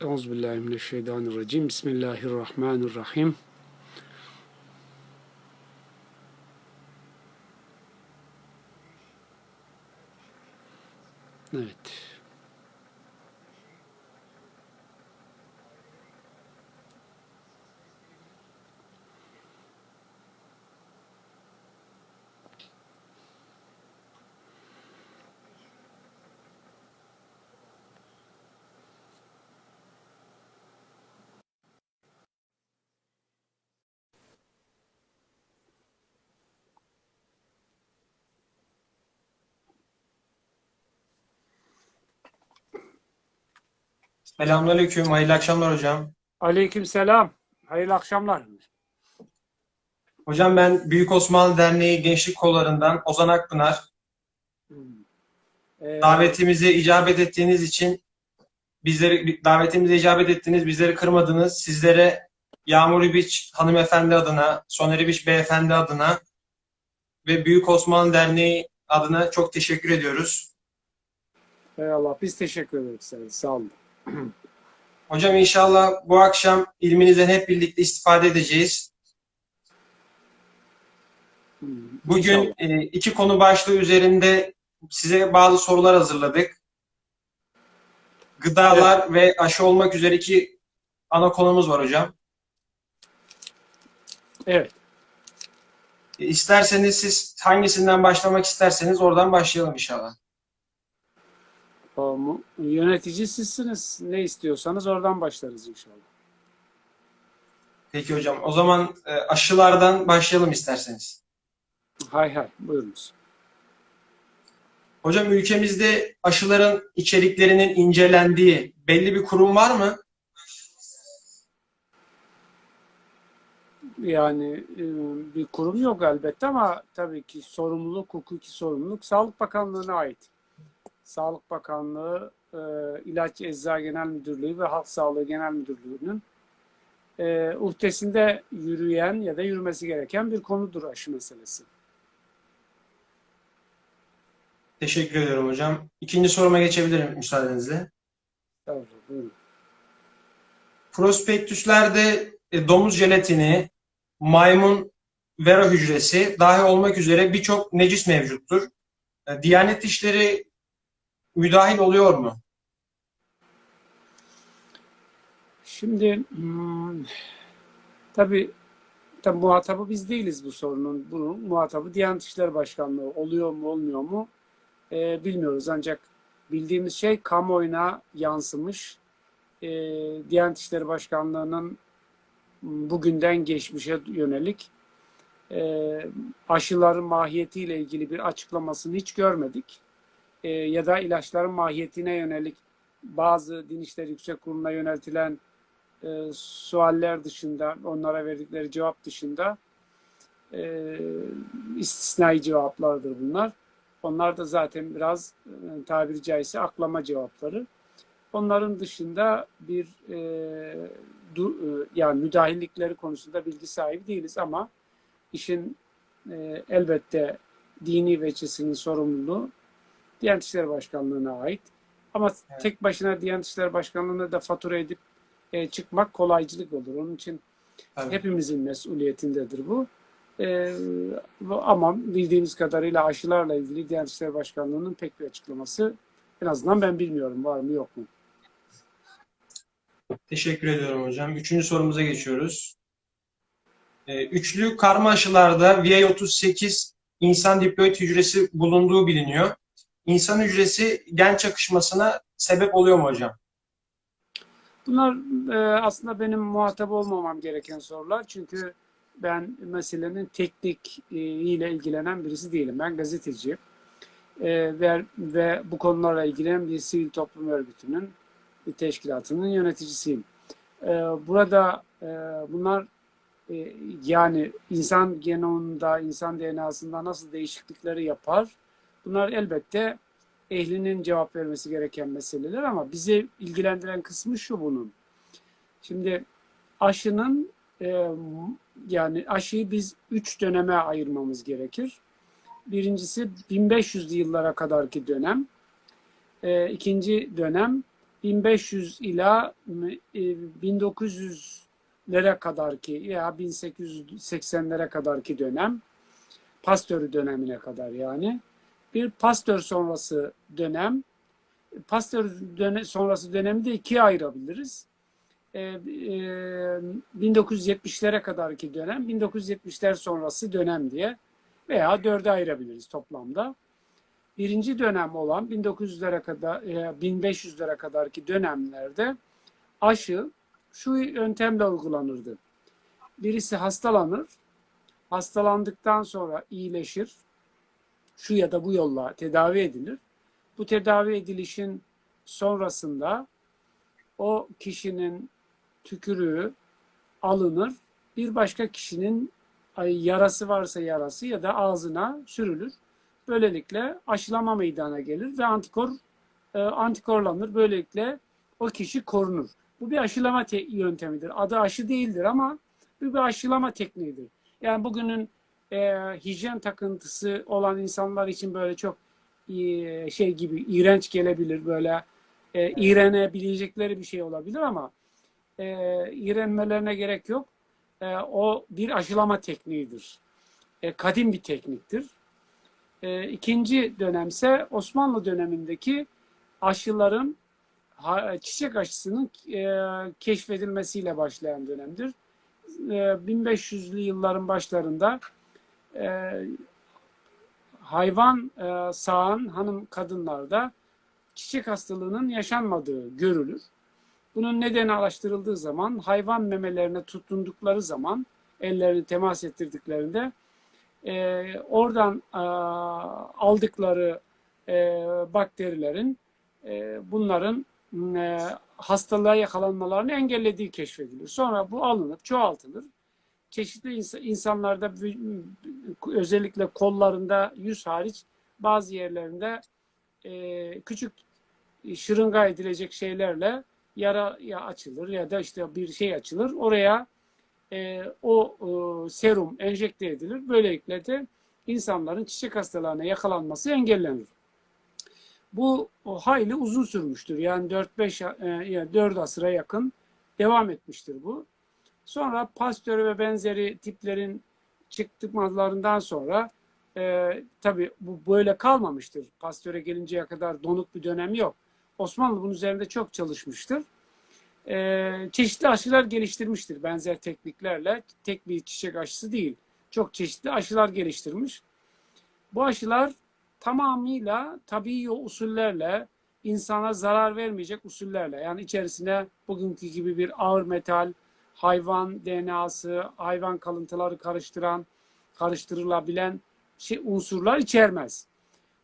Euzubillahimineşşeytanirracim. Bismillahirrahmanirrahim. Evet. Selamünaleyküm, hayırlı akşamlar hocam. Aleyküm selam. Hayırlı akşamlar. Hocam ben Büyük Osmanlı Derneği Gençlik Kolları'ndan Ozan Akpınar. Ee, Davetimize icabet ettiğiniz için bizleri davetimize icabet ettiniz, bizleri kırmadınız. Sizlere Yağmur İbiç hanımefendi adına, Soner İbiç beyefendi adına ve Büyük Osmanlı Derneği adına çok teşekkür ediyoruz. Eyvallah. Biz teşekkür ederiz. Sağ olun. Hocam inşallah bu akşam ilminizden hep birlikte istifade edeceğiz. Hmm, Bugün e, iki konu başlığı üzerinde size bazı sorular hazırladık. Gıdalar ve aşı olmak üzere iki ana konumuz var hocam. Evet. E, İsterseniz siz hangisinden başlamak isterseniz oradan başlayalım inşallah. Tamam. Yönetici sizsiniz. Ne istiyorsanız oradan başlarız inşallah. Peki hocam. O zaman e, aşılardan başlayalım isterseniz. Hay hay. Buyurunuz. Hocam ülkemizde aşıların içeriklerinin incelendiği belli bir kurum var mı? Yani e, bir kurum yok elbette ama tabii ki sorumluluk, hukuki sorumluluk Sağlık Bakanlığı'na ait. Sağlık Bakanlığı, e, İlaç Ecza Genel Müdürlüğü ve Halk Sağlığı Genel Müdürlüğü'nün e, uhdesinde yürüyen ya da yürümesi gereken bir konudur aşı meselesi. Teşekkür ediyorum hocam. İkinci soruma geçebilirim müsaadenizle. Tabii, buyurun. Prospektüslerde e, domuz jelatini, maymun vera hücresi dahil olmak üzere birçok necis mevcuttur. E, Diyanet işleri müdahil oluyor mu? Şimdi hmm, tabii tabii muhatabı biz değiliz bu sorunun. Bunun muhatabı Diyanet İşleri Başkanlığı oluyor mu olmuyor mu e, bilmiyoruz. Ancak bildiğimiz şey kamuoyuna yansımış. E, Diyanet İşleri Başkanlığı'nın bugünden geçmişe yönelik e, aşıların mahiyetiyle ilgili bir açıklamasını hiç görmedik. E, ya da ilaçların mahiyetine yönelik bazı Din İşleri Yüksek Kurulu'na yöneltilen e, sualler dışında, onlara verdikleri cevap dışında e, istisnai cevaplardır bunlar. Onlar da zaten biraz e, tabiri caizse aklama cevapları. Onların dışında bir e, du, e, yani müdahillikleri konusunda bilgi sahibi değiliz ama işin e, elbette dini veçesinin sorumluluğu Diyanet İşleri Başkanlığı'na ait. Ama Evet. tek başına Diyanet İşleri Başkanlığı'na da fatura edip e, çıkmak kolaycılık olur. Onun için Tabii. hepimizin mesuliyetindedir bu. E, ama bildiğimiz kadarıyla aşılarla ilgili Diyanet İşleri Başkanlığı'nın pek bir açıklaması en azından ben bilmiyorum var mı yok mu. Teşekkür ediyorum hocam. Üçüncü sorumuza geçiyoruz. E, Üçlü karma aşılarda VA38 insan diploid hücresi bulunduğu biliniyor. İnsan hücresi gen çakışmasına sebep oluyor mu hocam? Bunlar e, aslında benim muhatap olmamam gereken sorular. Çünkü ben meselenin teknik e, ile ilgilenen birisi değilim. Ben gazeteciyim. E, ve, ve bu konularla ilgilenen bir sivil toplum örgütünün, bir teşkilatının yöneticisiyim. E, burada e, bunlar e, yani insan genomunda, insan DNA'sında nasıl değişiklikleri yapar? Bunlar elbette ehlinin cevap vermesi gereken meseleler ama bizi ilgilendiren kısmı şu bunun. Şimdi aşının e, yani aşıyı biz üç döneme ayırmamız gerekir. Birincisi 1500'lü yıllara kadarki dönem. E, ikinci dönem 1500 ila e, 1900'lere kadarki ya 1880'lere kadarki dönem Pasteur dönemine kadar yani bir Pasteur sonrası dönem Pasteur döne, sonrası dönemi de ikiye ayırabiliriz. E, e, 1970'lere kadarki dönem, 1970'ler sonrası dönem diye veya dörde ayırabiliriz toplamda. Birinci dönem olan 1900'lere kadar, e, 1500'lere kadarki dönemlerde aşı şu yöntemle uygulanırdı. Birisi hastalanır, hastalandıktan sonra iyileşir, şu ya da bu yolla tedavi edilir. Bu tedavi edilişin sonrasında o kişinin tükürüğü alınır, bir başka kişinin yarası varsa yarası ya da ağzına sürülür. Böylelikle aşılama meydana gelir ve antikor e, antikorlanır. Böylelikle o kişi korunur. Bu bir aşılama te- yöntemidir. Adı aşı değildir ama bu bir aşılama tekniğidir. Yani bugünün e, hijyen takıntısı olan insanlar için böyle çok e, şey gibi iğrenç gelebilir böyle e, iğrenebilecekleri bir şey olabilir ama e, iğrenmelerine gerek yok. E, o bir aşılama tekniğidir. E, kadim bir tekniktir. E, ikinci dönemse Osmanlı dönemindeki aşıların çiçek aşısının e, keşfedilmesiyle başlayan dönemdir. E, 1500'lü yılların başlarında e, hayvan e, sağan hanım kadınlarda çiçek hastalığının yaşanmadığı görülür. Bunun nedeni araştırıldığı zaman hayvan memelerine tutundukları zaman ellerini temas ettirdiklerinde e, oradan e, aldıkları e, bakterilerin e, bunların e, hastalığa yakalanmalarını engellediği keşfedilir. Sonra bu alınıp çoğaltılır. Çeşitli ins- insanlarda özellikle kollarında yüz hariç bazı yerlerinde e, küçük şırınga edilecek şeylerle yara ya açılır ya da işte bir şey açılır. Oraya e, o e, serum enjekte edilir. Böylelikle de insanların çiçek hastalarına yakalanması engellenir. Bu o hayli uzun sürmüştür. Yani 4-5 e, yani 4 asıra yakın devam etmiştir bu. Sonra Pasteur ve benzeri tiplerin çıktıklarından sonra e, tabii bu böyle kalmamıştır. Pasteur'e gelinceye kadar donuk bir dönem yok. Osmanlı bunun üzerinde çok çalışmıştır. E, çeşitli aşılar geliştirmiştir benzer tekniklerle. Tek bir çiçek aşısı değil. Çok çeşitli aşılar geliştirmiş. Bu aşılar tamamıyla tabii usullerle insana zarar vermeyecek usullerle yani içerisine bugünkü gibi bir ağır metal, hayvan DNA'sı, hayvan kalıntıları karıştıran, karıştırılabilen şey, unsurlar içermez.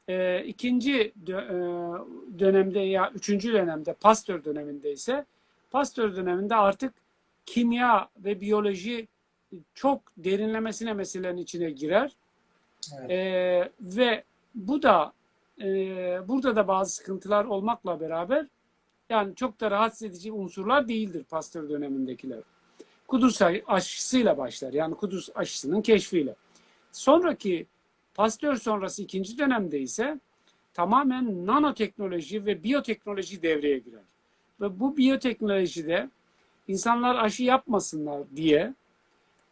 E, ikinci dö- e, dönemde ya üçüncü dönemde Pasteur döneminde ise Pasteur döneminde artık kimya ve biyoloji çok derinlemesine meselelerin içine girer. Evet. E, ve bu da e, burada da bazı sıkıntılar olmakla beraber yani çok da rahatsız edici unsurlar değildir Pasteur dönemindekiler. Kudüs aşısıyla başlar. Yani Kudüs aşısının keşfiyle. Sonraki Pasteur sonrası ikinci dönemde ise tamamen nanoteknoloji ve biyoteknoloji devreye girer. Ve bu biyoteknolojide insanlar aşı yapmasınlar diye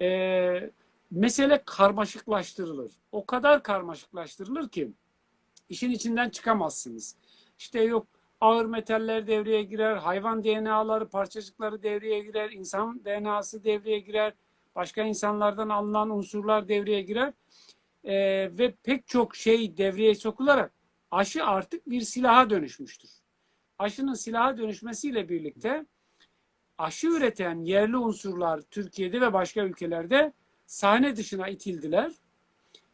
e, mesele karmaşıklaştırılır. O kadar karmaşıklaştırılır ki işin içinden çıkamazsınız. İşte yok ağır metaller devreye girer, hayvan DNA'ları, parçacıkları devreye girer, insan DNA'sı devreye girer, başka insanlardan alınan unsurlar devreye girer Ee, ve pek çok şey devreye sokularak aşı artık bir silaha dönüşmüştür. Aşının silaha dönüşmesiyle birlikte aşı üreten yerli unsurlar Türkiye'de ve başka ülkelerde sahne dışına itildiler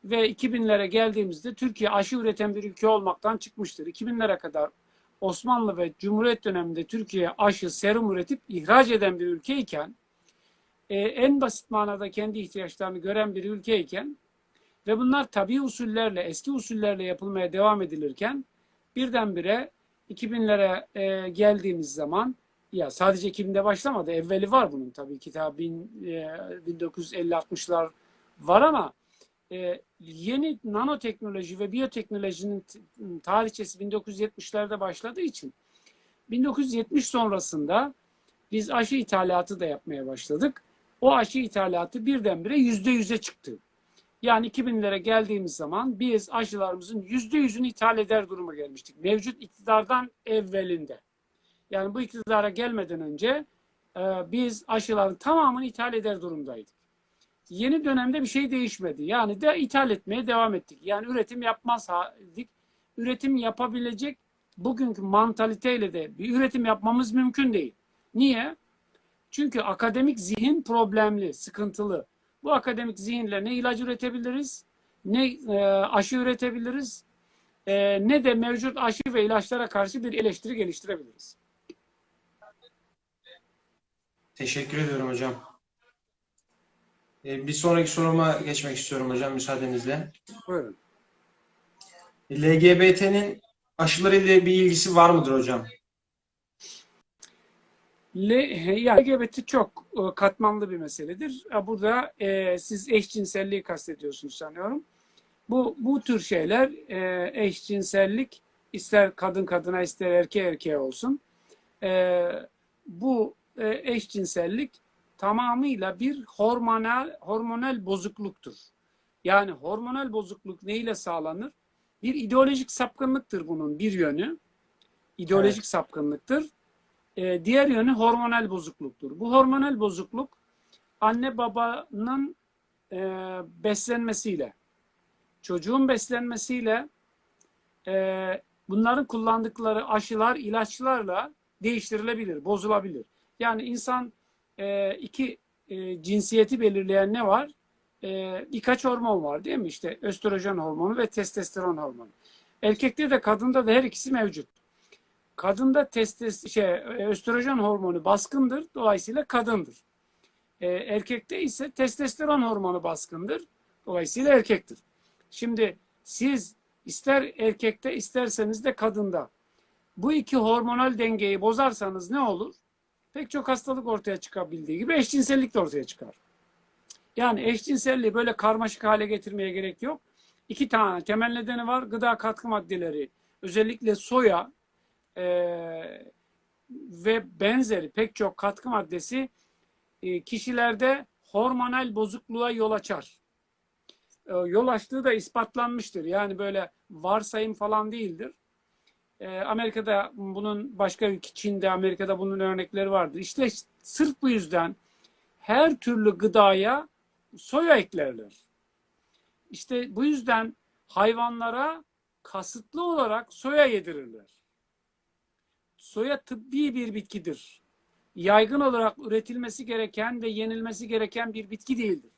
ve 2000'lere geldiğimizde Türkiye aşı üreten bir ülke olmaktan çıkmıştır. 2000'lere kadar Osmanlı ve Cumhuriyet döneminde Türkiye aşı, serum üretip ihraç eden bir ülkeyken e, en basit manada kendi ihtiyaçlarını gören bir ülkeyken ve bunlar tabi usullerle, eski usullerle yapılmaya devam edilirken birdenbire 2000'lere e, geldiğimiz zaman ya sadece 2000'de başlamadı. Evveli var bunun tabii ki. Bin, e, 1950-60'lar var ama e, yeni nanoteknoloji ve biyoteknolojinin tarihçesi 1970'lerde başladığı için 1970 sonrasında biz aşı ithalatı da yapmaya başladık. O aşı ithalatı birdenbire yüzde yüze çıktı. Yani 2000'lere geldiğimiz zaman biz aşılarımızın yüzde yüzünü ithal eder duruma gelmiştik. Mevcut iktidardan evvelinde. Yani bu iktidara gelmeden önce biz aşıların tamamını ithal eder durumdaydık. Yeni dönemde bir şey değişmedi. Yani de ithal etmeye devam ettik. Yani üretim yapmaz haldik. Üretim yapabilecek bugünkü mantaliteyle de bir üretim yapmamız mümkün değil. Niye? Çünkü akademik zihin problemli, sıkıntılı. Bu akademik zihinle ne ilaç üretebiliriz, ne e, aşı üretebiliriz, e, ne de mevcut aşı ve ilaçlara karşı bir eleştiri geliştirebiliriz. Teşekkür ediyorum hocam. Ee, bir sonraki soruma geçmek istiyorum hocam müsaadenizle. Buyurun. LGBT'nin aşılarıyla bir ilgisi var mıdır hocam? LGBT çok e, katmanlı bir meseledir. E, Burada e, siz eşcinselliği kastediyorsunuz sanıyorum. Bu bu tür şeyler e, eşcinsellik ister kadın kadına ister erkeğe erkeğe olsun. E, bu e, eşcinsellik tamamıyla bir hormonal hormonal bozukluktur. Yani hormonal bozukluk neyle sağlanır? Bir ideolojik sapkınlıktır bunun bir yönü. İdeolojik sapkınlıktır. Ee, diğer yönü hormonal bozukluktur. Bu hormonal bozukluk anne babanın e, beslenmesiyle, çocuğun beslenmesiyle e, bunların kullandıkları aşılar, ilaçlarla değiştirilebilir, bozulabilir. Yani insan e, iki cinsiyeti belirleyen ne var? E, birkaç hormon var değil mi? İşte östrojen hormonu ve testosteron hormonu. Erkekte de kadında da her ikisi mevcut. Kadında testes şey östrojen hormonu baskındır. Dolayısıyla kadındır. E, erkekte ise testosteron hormonu baskındır. Dolayısıyla erkektir. Şimdi siz ister erkekte isterseniz de kadında bu iki hormonal dengeyi bozarsanız ne olur? Pek çok hastalık ortaya çıkabildiği gibi eşcinsellik de ortaya çıkar. Yani eşcinselliği böyle karmaşık hale getirmeye gerek yok. İki tane temel nedeni var. Gıda katkı maddeleri, özellikle soya, e, ve benzeri pek çok katkı maddesi e, kişilerde hormonal bozukluğa yol açar. E, yol açtığı da ispatlanmıştır. Yani böyle varsayım falan değildir. E, Amerika'da bunun başka ülke, Çin'de, Amerika'da bunun örnekleri vardır. İşte sırf bu yüzden her türlü gıdaya soya eklerler. İşte bu yüzden hayvanlara kasıtlı olarak soya yedirirler soya tıbbi bir bitkidir. Yaygın olarak üretilmesi gereken ve yenilmesi gereken bir bitki değildir.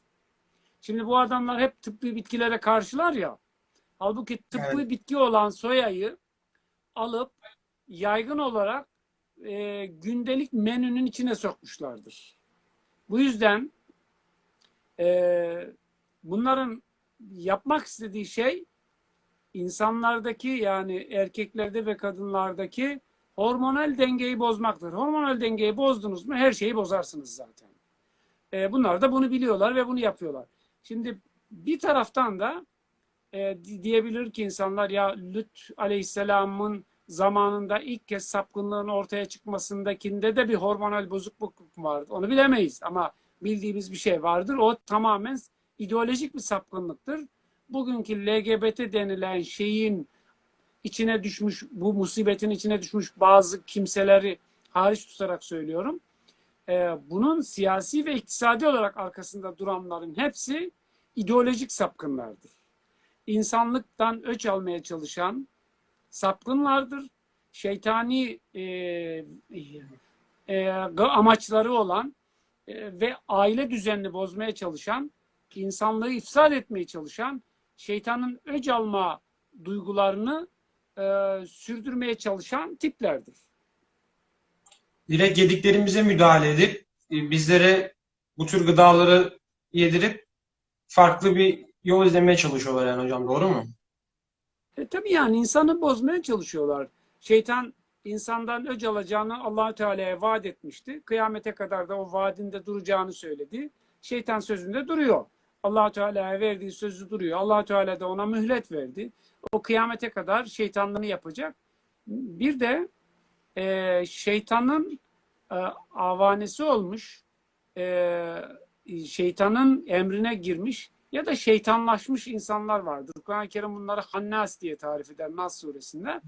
Şimdi bu adamlar hep tıbbi bitkilere karşılar ya. Halbuki tıbbi Evet. bitki olan soyayı alıp yaygın olarak e, gündelik menünün içine sokmuşlardır. Bu yüzden e, bunların yapmak istediği şey insanlardaki yani erkeklerde ve kadınlardaki hormonal dengeyi bozmaktır. Hormonal dengeyi bozdunuz mu her şeyi bozarsınız zaten. E, bunlar da bunu biliyorlar ve bunu yapıyorlar. Şimdi bir taraftan da e, diyebilir ki insanlar ya Lüt Aleyhisselam'ın zamanında ilk kez sapkınlığın ortaya çıkmasındakinde de bir hormonal bozukluk vardı. Onu bilemeyiz ama bildiğimiz bir şey vardır. O tamamen ideolojik bir sapkınlıktır. Bugünkü LGBT denilen şeyin içine düşmüş, bu musibetin içine düşmüş bazı kimseleri hariç tutarak söylüyorum. Ee, bunun siyasi ve iktisadi olarak arkasında duranların hepsi ideolojik sapkınlardır. İnsanlıktan öç almaya çalışan sapkınlardır. Şeytani e, e, amaçları olan e, ve aile düzenini bozmaya çalışan, insanlığı ifsad etmeye çalışan, şeytanın öc alma duygularını e, sürdürmeye çalışan tiplerdir. Direkt yediklerimize müdahale edip e, bizlere bu tür gıdaları yedirip farklı bir yol izlemeye çalışıyorlar yani hocam doğru mu? E, tabii yani insanı bozmaya çalışıyorlar. Şeytan insandan öc alacağını Allahü Teala'ya vaat etmişti. Kıyamete kadar da o vaadinde duracağını söyledi. Şeytan sözünde duruyor. Allahü Teala'ya verdiği sözü duruyor. Allahü Teala da ona mühlet verdi. O kıyamete kadar şeytanlığını yapacak. Bir de e, şeytanın e, avanesi olmuş, e, şeytanın emrine girmiş ya da şeytanlaşmış insanlar vardır. Kur'an-ı Kerim bunları Hannas diye tarif eder Nas suresinde.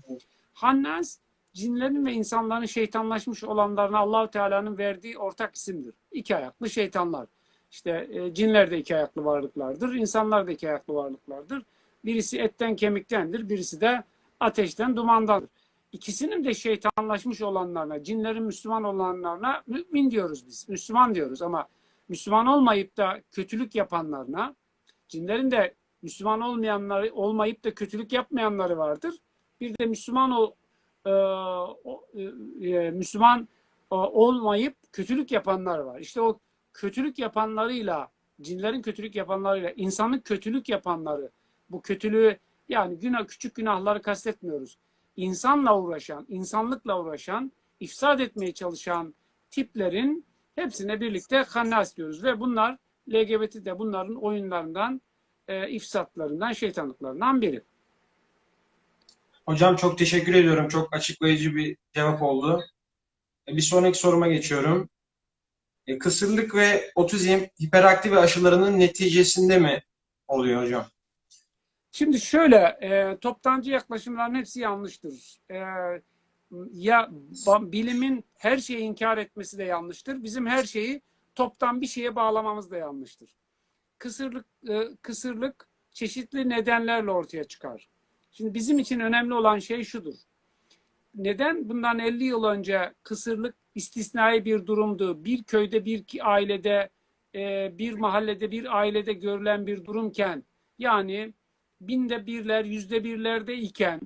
Hannas cinlerin ve insanların şeytanlaşmış olanlarına Allahu Teala'nın verdiği ortak isimdir. İki ayaklı şeytanlar. İşte e, cinler de iki ayaklı varlıklardır, insanlar da iki ayaklı varlıklardır. Birisi etten kemiktendir, birisi de ateşten dumandandır. İkisinin de şeytanlaşmış olanlarına, cinlerin Müslüman olanlarına mümin diyoruz biz. Müslüman diyoruz ama Müslüman olmayıp da kötülük yapanlarına, cinlerin de Müslüman olmayanları olmayıp da kötülük yapmayanları vardır. Bir de Müslüman ol, e, o, e, Müslüman e, olmayıp kötülük yapanlar var. İşte o kötülük yapanlarıyla, cinlerin kötülük yapanlarıyla, insanın kötülük yapanları, bu kötülüğü yani günah, küçük günahları kastetmiyoruz. İnsanla uğraşan, insanlıkla uğraşan, ifsad etmeye çalışan tiplerin hepsine birlikte hannas diyoruz. Ve bunlar LGBT de bunların oyunlarından, e, ifsatlarından, şeytanlıklarından biri. Hocam çok teşekkür ediyorum. Çok açıklayıcı bir cevap oldu. E, Bir sonraki soruma geçiyorum. E, Kısırlık ve otizm hiperaktif aşılarının neticesinde mi oluyor hocam? Şimdi şöyle, e, toptancı yaklaşımların hepsi yanlıştır. E, ya bilimin her şeyi inkar etmesi de yanlıştır. Bizim her şeyi toptan bir şeye bağlamamız da yanlıştır. Kısırlık, e, kısırlık çeşitli nedenlerle ortaya çıkar. Şimdi bizim için önemli olan şey şudur. Neden bundan 50 yıl önce kısırlık istisnai bir durumdu? Bir köyde, bir ailede, e, bir mahallede, bir ailede görülen bir durumken, yani binde birler, yüzde birlerde iken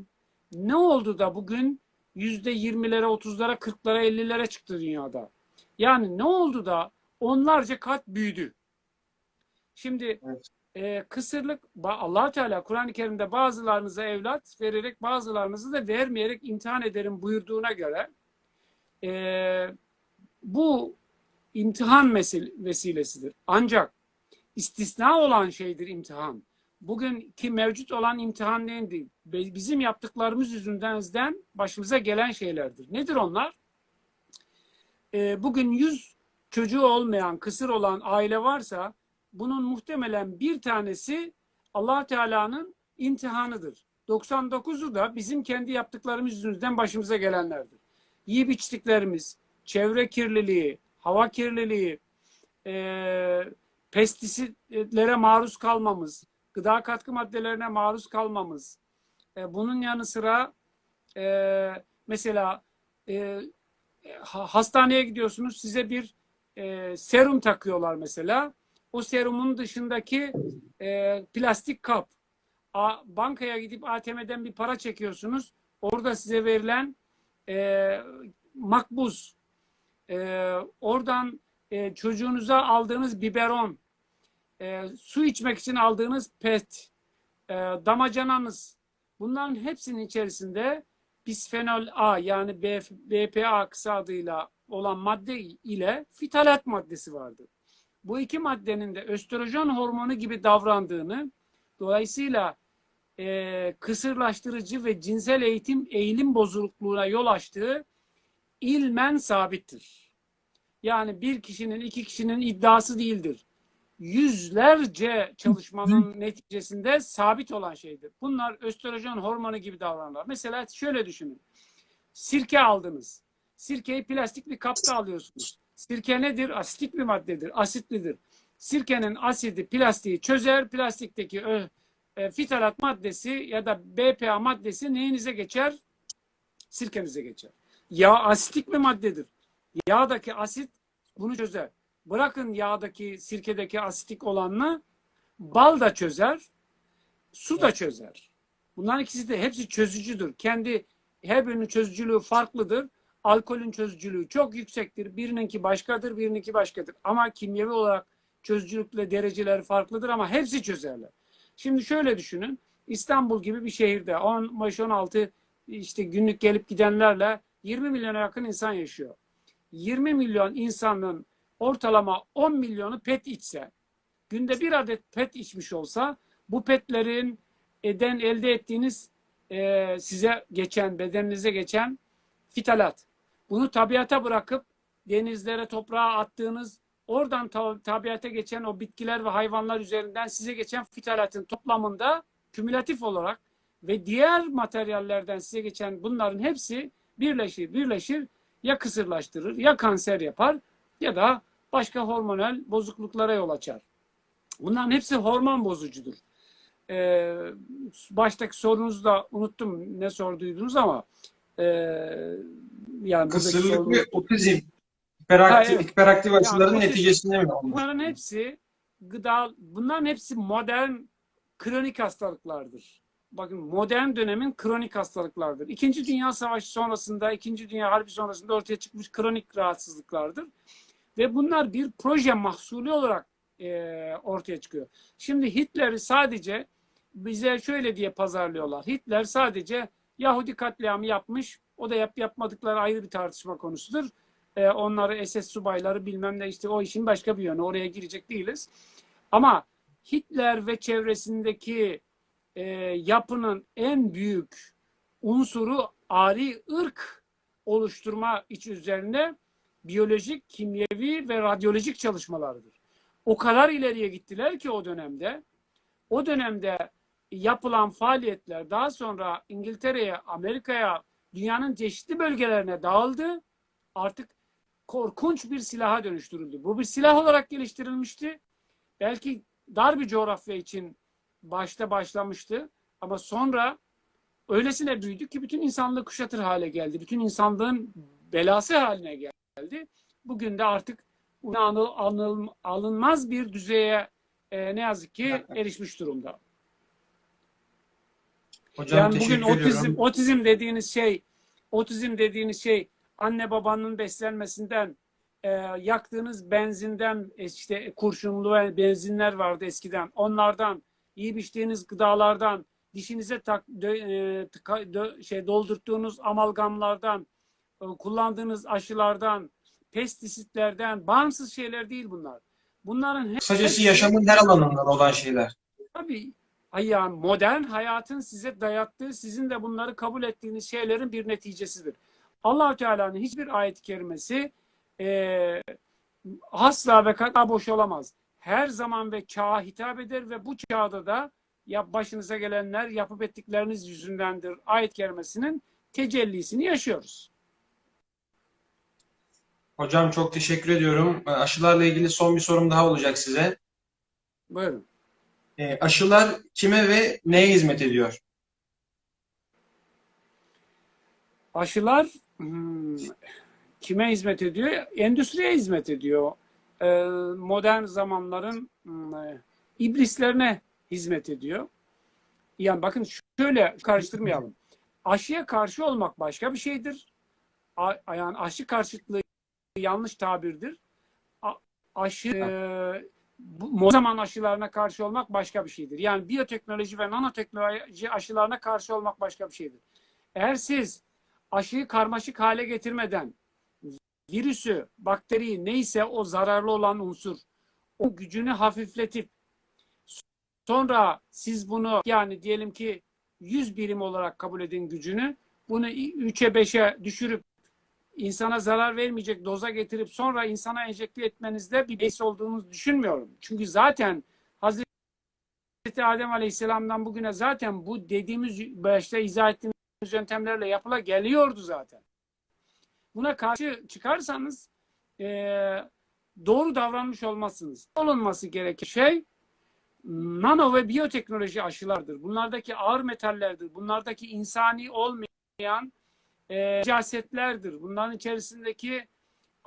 ne oldu da bugün yüzde yirmilere, otuzlara, kırklara, ellilere çıktı dünyada? Yani ne oldu da onlarca kat büyüdü? Şimdi Evet. e, kısırlık allah Teala Kur'an-ı Kerim'de bazılarınıza evlat vererek bazılarınızı da vermeyerek imtihan ederim buyurduğuna göre e, bu imtihan vesilesidir. Ancak istisna olan şeydir imtihan. Bugünkü mevcut olan imtihan. Be- Bizim yaptıklarımız yüzünden başımıza gelen şeylerdir. Nedir onlar? Ee, bugün 100 çocuğu olmayan, kısır olan aile varsa bunun muhtemelen bir tanesi allah Teala'nın imtihanıdır. 99'u da bizim kendi yaptıklarımız yüzünden başımıza gelenlerdir. Yiyip içtiklerimiz, çevre kirliliği, hava kirliliği, e, pestisitlere maruz kalmamız, gıda katkı maddelerine maruz kalmamız. E, bunun yanı sıra e, mesela e, ha- hastaneye gidiyorsunuz size bir e, serum takıyorlar mesela. O serumun dışındaki e, plastik kap. A, bankaya gidip ATM'den bir para çekiyorsunuz. Orada size verilen e, makbuz. E, oradan e, çocuğunuza aldığınız biberon. E, su içmek için aldığınız pet. E, damacananız. Bunların hepsinin içerisinde bisfenol A yani BPA kısa adıyla olan madde ile fitalat maddesi vardır. Bu iki maddenin de östrojen hormonu gibi davrandığını, dolayısıyla e, kısırlaştırıcı ve cinsel eğitim eğilim bozukluğuna yol açtığı ilmen sabittir. Yani bir kişinin, iki kişinin iddiası değildir. Yüzlerce çalışmanın neticesinde sabit olan şeydir. Bunlar östrojen hormonu gibi davranırlar. Mesela şöyle düşünün. Sirke aldınız. Sirkeyi plastik bir kapta alıyorsunuz. Sirke nedir? Asitik bir maddedir. Asitlidir. Sirkenin asidi plastiği çözer. Plastikteki ö, e, fitalat maddesi ya da BPA maddesi neyinize geçer? Sirkenize geçer. Yağ asitik bir maddedir. Yağdaki asit bunu çözer. Bırakın yağdaki, sirkedeki asitik olanını bal da çözer, su da çözer. Bunların ikisi de hepsi çözücüdür. Kendi her birinin çözücülüğü farklıdır. Alkolün çözücülüğü çok yüksektir. Birininki başkadır, birininki başkadır. Ama kimyevi olarak çözücülükle dereceleri farklıdır ama hepsi çözerler. Şimdi şöyle düşünün. İstanbul gibi bir şehirde 15-16 işte günlük gelip gidenlerle 20 milyona yakın insan yaşıyor. 20 milyon insanın ortalama 10 milyonu pet içse, günde bir adet pet içmiş olsa bu petlerin eden elde ettiğiniz e, size geçen, bedeninize geçen fitalat Bunu tabiata bırakıp denizlere, toprağa attığınız oradan ta- tabiata geçen o bitkiler ve hayvanlar üzerinden size geçen fitalatın toplamında kümülatif olarak ve diğer materyallerden size geçen bunların hepsi birleşir, birleşir ya kısırlaştırır ya kanser yapar ya da başka hormonal bozukluklara yol açar. Bunların hepsi hormon bozucudur. Ee, baştaki sorunuzu da unuttum ne sorduydunuz ama ee, yani Kısırlık sorunuz- ve otizm hiperaktif, Ha, evet. hiperaktif aşıların otizm- neticesinde mi? Bunların hepsi gıda, bunların hepsi modern kronik hastalıklardır. Bakın modern dönemin kronik hastalıklardır. İkinci Dünya Savaşı sonrasında, İkinci Dünya Harbi sonrasında ortaya çıkmış kronik rahatsızlıklardır. Ve bunlar bir proje mahsulü olarak e, ortaya çıkıyor. Şimdi Hitler'i sadece bize şöyle diye pazarlıyorlar. Hitler sadece Yahudi katliamı yapmış. O da yap yapmadıkları ayrı bir tartışma konusudur. E, onları SS subayları bilmem ne işte o işin başka bir yönü. Oraya girecek değiliz. Ama Hitler ve çevresindeki e, yapının en büyük unsuru ari ırk oluşturma iç üzerine biyolojik, kimyevi ve radyolojik çalışmalardır. O kadar ileriye gittiler ki o dönemde, o dönemde yapılan faaliyetler daha sonra İngiltere'ye, Amerika'ya, dünyanın çeşitli bölgelerine dağıldı. Artık korkunç bir silaha dönüştürüldü. Bu bir silah olarak geliştirilmişti. Belki dar bir coğrafya için başta başlamıştı ama sonra öylesine büyüdü ki bütün insanlığı kuşatır hale geldi. Bütün insanlığın belası haline geldi. Bugün de artık anıl, anıl, alınmaz bir düzeye e, ne yazık ki erişmiş durumda. Hocam Yani bugün otizm, ediyorum. otizm dediğiniz şey, otizm dediğiniz şey anne babanın beslenmesinden, e, yaktığınız benzinden, e, işte kurşunlu benzinler vardı eskiden. Onlardan, iyi biçtiğiniz gıdalardan, dişinize tak, dö- e, tıka- dö- şey doldurttuğunuz amalgamlardan, e, kullandığınız aşılardan, pestisitlerden, bağımsız şeyler değil bunlar. Bunların hep- Kısacası hepsi- yaşamın her alanından olan şeyler. Tabii ay yani modern hayatın size dayattığı, sizin de bunları kabul ettiğiniz şeylerin bir neticesidir. allah Teala'nın hiçbir ayet-i kerimesi e, asla ve kata boş olamaz. Her zaman ve çağa hitap eder ve bu çağda da ya başınıza gelenler yapıp ettikleriniz yüzündendir ayet-i kerimesinin tecellisini yaşıyoruz. Hocam çok teşekkür ediyorum. Aşılarla ilgili son bir sorum daha olacak size. Buyurun. Ee, Aşılar kime ve neye hizmet ediyor? Aşılar hmm, kime hizmet ediyor? Endüstriye hizmet ediyor. Ee, modern zamanların hmm, e, iblislerine hizmet ediyor. Yani bakın şöyle karıştırmayalım. Aşıya karşı olmak başka bir şeydir. A- yani aşı karşıtlığı yanlış tabirdir. A- aşı e, bu, o zaman aşılarına karşı olmak başka bir şeydir. Yani biyoteknoloji ve nanoteknoloji aşılarına karşı olmak başka bir şeydir. Eğer siz aşıyı karmaşık hale getirmeden virüsü, bakteriyi neyse o zararlı olan unsur o gücünü hafifletip sonra siz bunu yani diyelim ki 100 birim olarak kabul edin gücünü bunu 3'e 5'e düşürüp insana zarar vermeyecek doza getirip sonra insana enjekte etmenizde bir beis olduğunu düşünmüyorum. Çünkü zaten Hazreti Adem Aleyhisselam'dan bugüne zaten bu dediğimiz başta izah ettiğimiz yöntemlerle yapıla geliyordu zaten. Buna karşı çıkarsanız e, doğru davranmış olmazsınız. Olunması gereken şey nano ve biyoteknoloji aşılardır. Bunlardaki ağır metallerdir. Bunlardaki insani olmayan e. Bunların içerisindeki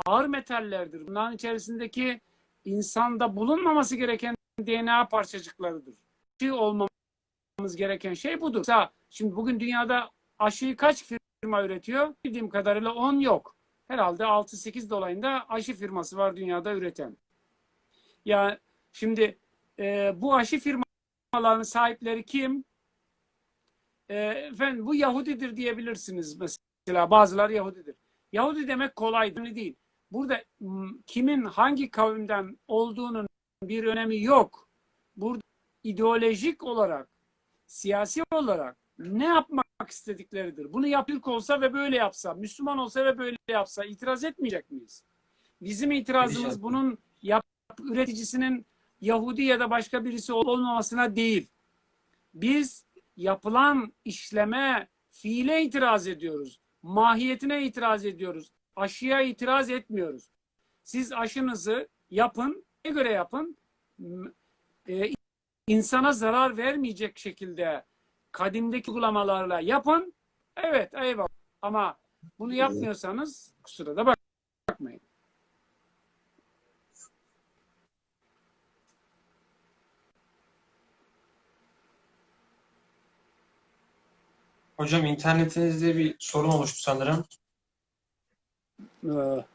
ağır metallerdir. Bunların içerisindeki insanda bulunmaması gereken DNA parçacıklarıdır. Aşı olmamız gereken şey budur. Mesela Şimdi bugün dünyada aşıyı kaç firma üretiyor? Bildiğim kadarıyla 10 yok. Herhalde 6-8 dolayında aşı firması var dünyada üreten. Ya şimdi e, bu aşı firmalarının sahipleri kim? E, efendim bu Yahudidir diyebilirsiniz mesela. Bazıları Yahudidir. Yahudi demek kolay değil. Burada m, kimin hangi kavimden olduğunun bir önemi yok. Burada ideolojik olarak, siyasi olarak ne yapmak istedikleridir. Bunu yap Türk olsa ve böyle yapsa, Müslüman olsa ve böyle yapsa itiraz etmeyecek miyiz? Bizim itirazımız bunun yap, üreticisinin Yahudi ya da başka birisi ol- olmamasına değil. Biz yapılan işleme, fiile itiraz ediyoruz. Mahiyetine itiraz ediyoruz. Aşıya itiraz etmiyoruz. Siz aşınızı yapın, ne göre yapın? E, insana zarar vermeyecek şekilde kadimdeki uygulamalarla yapın. Evet, eyvallah. Ama bunu yapmıyorsanız kusura da bak- Hocam internetinizde bir sorun oluştu sanırım. Ee,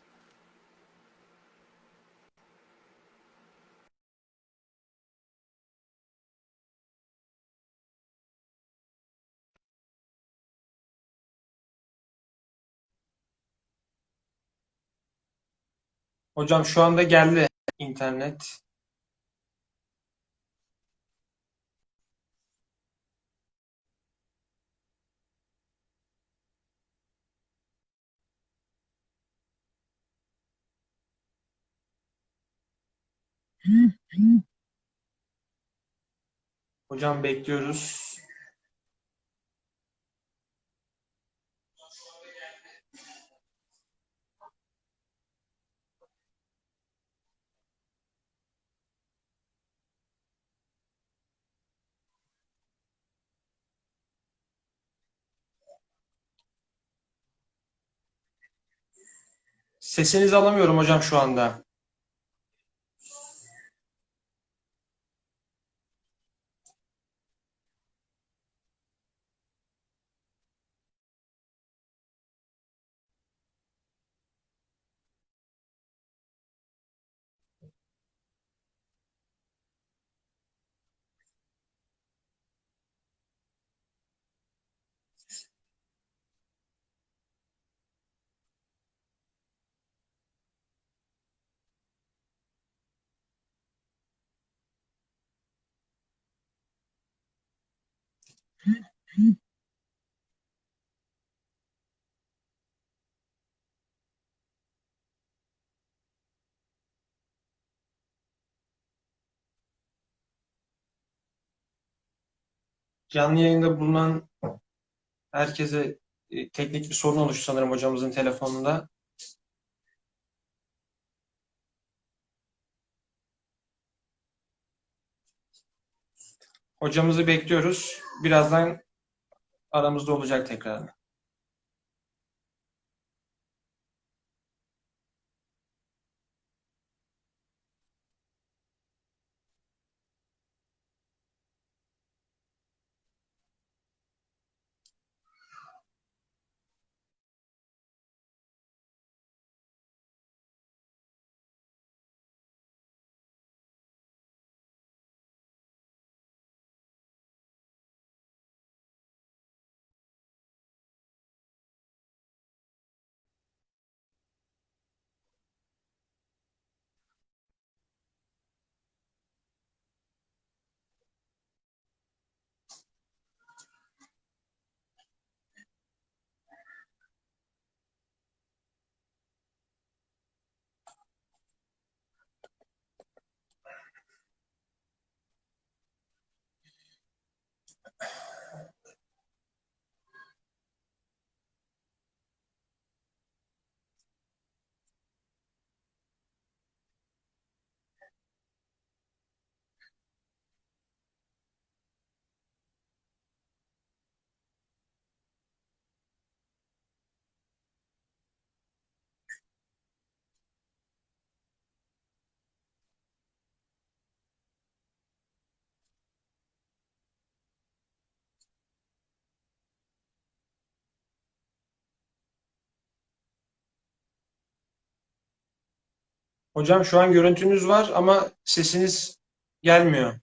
Hocam şu anda geldi internet. Hocam bekliyoruz. Sesinizi alamıyorum hocam şu anda. Canlı yayında bulunan herkese e, teknik bir sorun oluştu sanırım hocamızın telefonunda. Hocamızı bekliyoruz. Birazdan aramızda olacak tekrar. Hocam şu an görüntünüz var ama sesiniz gelmiyor.